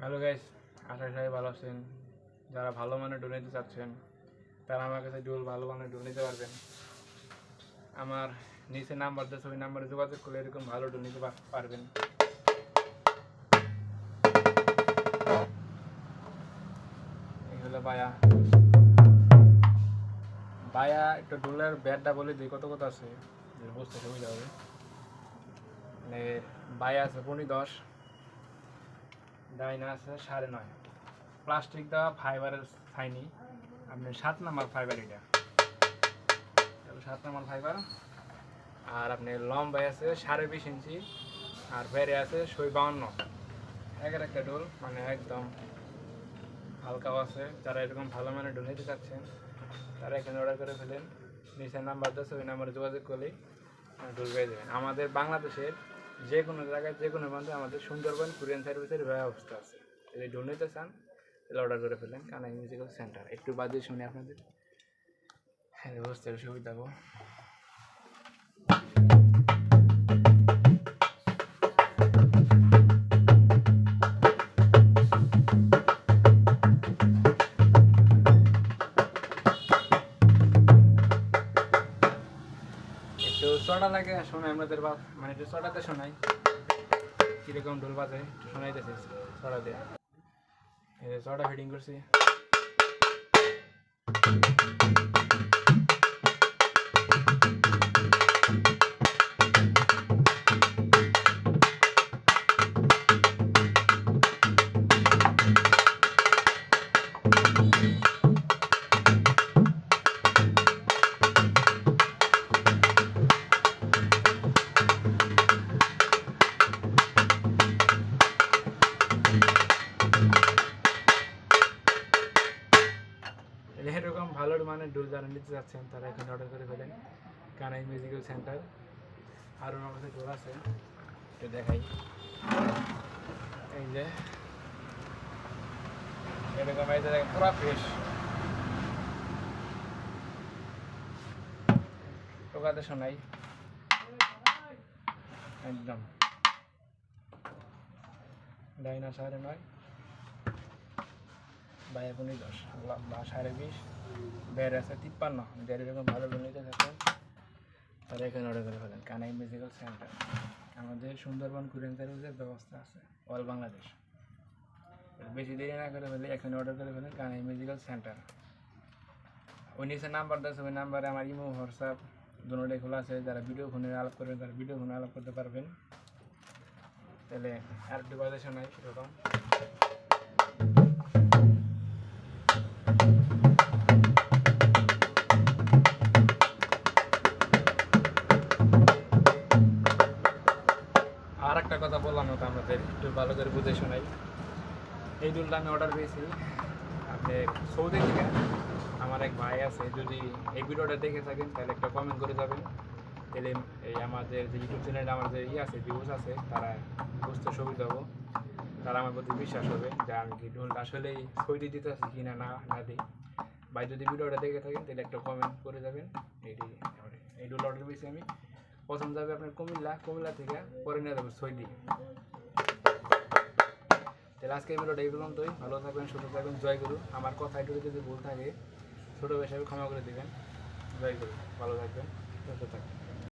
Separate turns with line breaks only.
Hello guys আশা সবাই ভালো আছেন। যারা ভালো মানের ডোল নিতে চাচ্ছেন, তারা আমার কাছে ডোল, ভালো মানের ডোল নিতে পারবেন। আমার নিচে নাম্বার দেওয়া ওই নাম্বারে যোগাযোগ করলে এরকম ভালো ডোল নিতে পারবেন। হলো বায়া বায়া একটা ডোলের ব্যাটটা বলে দিই, কত কত আছে? বুঝতে সুবিধা হবে বায়া আছে পনেরো দশ, ডাইনা আছে সাড়ে নয়। প্লাস্টিক দেওয়া ফাইবারের ছাইনি আপনার সাত নাম্বার ফাইবার এটা। সাত নাম্বার ফাইবার আর আপনি লম্বাই আছে সাড়ে বিশ ইঞ্চি। আর বেড়ে আছে সই বাউন্ন। একের একটা ডোল মানে একদম হালকাও আছে। যারা এরকম ভালো মানে ডোল নিতে চাচ্ছেন, তারা এখানে অর্ডার করে ফেলেন। নিচের নাম্বার দিচ্ছে ওই নাম্বারে যোগাযোগ করলেই ডোল পেয়ে যাবেন আমাদের বাংলাদেশের যে কোনো জায়গায়, যে কোনো মধ্যে আমাদের সুন্দরবন, কুরিয়ান সার্ভিসের ব্যবস্থা আছে। যদি ডোল নিতে চান, তাহলে অর্ডার করে ফেলেন কানাই মিউজিক্যাল সেন্টার একটু বাদে শুনি আপনাদের। হ্যাঁ ব্যবস্থার সুবিধা চড়া লাগে শোনাই আমাদের বা মানে একটু চড়াতে শোনাই কীরকম ঢোল বাজে, শোনাইতেছে চড়া দিয়ে। ছটা ফিটিং করছি। ভালো মানে ডোল যারা নিতে যাচ্ছেন, তারা এখানে অর্ডার করে ফেলেন। কানাই মিউজিক্যাল সেন্টার আর আমার কাছে ডোল আছে। একটু দেখাই। এই যে। এরকম এই পুরো ফ্রেশ টোকাতে শোনাই একদম। ডাইনা সাড়ে নয়। বা এখনই দশ সাড়ে বিশ বের আছে, তিপ্পান্ন। যার এরকম ভালো লোন নিতে থাকেন তারা এখানে অর্ডার করে ফেলেন। কানাই মিউজিক্যাল সেন্টার আমাদের সুন্দরবন কুরিয়ান ব্যবস্থা আছে, অল বাংলাদেশ। বেশি দেরি না করে ফেলে, এখানে অর্ডার করে ফেলেন কানাই মিউজিক্যাল সেন্টার নিচে নাম্বার দিয়েছে ওই নাম্বারে আমার ইমো হোয়াটসঅ্যাপ দুটোটাই খোলা আছে। যারা ভিডিও ফোনে আলাপ করবেন তারা ভিডিও ফোনে আলাপ করতে পারবেন। তাহলে আর একটু বাজে শোনাই সেরকম একটা কথা বললাম না তো আমাদের একটু ভালো করে বুঝে শোনাই। এই দুলটা আমি অর্ডার পেয়েছি। আপনি সৌদি থেকে, আমার এক ভাই আছে, যদি এই ভিডিওটা দেখে থাকেন, তাহলে একটা কমেন্ট করে যাবেন। তাহলে এই আমাদের যে ইউটিউব চ্যানেলে আমার যে ই আছে ভিউজ আছে, তারা বুঝতে সুবিধা হব। তারা আমার প্রতি বিশ্বাস হবে যে আমি কি ঢোলটা আসলেই সৌদি দিতে আছি কি না না দিই। ভাই যদি ভিডিওটা দেখে থাকেন, তাহলে একটা কমেন্ট করে যাবেন। এইটি এই ডোল অর্ডার পেয়েছি আমি। প্রথম যাবে আপনার কুমিল্লা কুমিল্লা থেকে পরে নিয়ে যাবে সৈডি তাহলে আজকে ভিডিওটা এই পর্যন্তই। ভালো থাকবেন, সুস্থ থাকবেন, জয় গুরু। আমার কথা একটু যদি ভুল থাকে, ছোটো হিসাবে ক্ষমা করে দেবেন। জয় গুরু। ভালো থাকবেন, সুস্থ থাকবেন।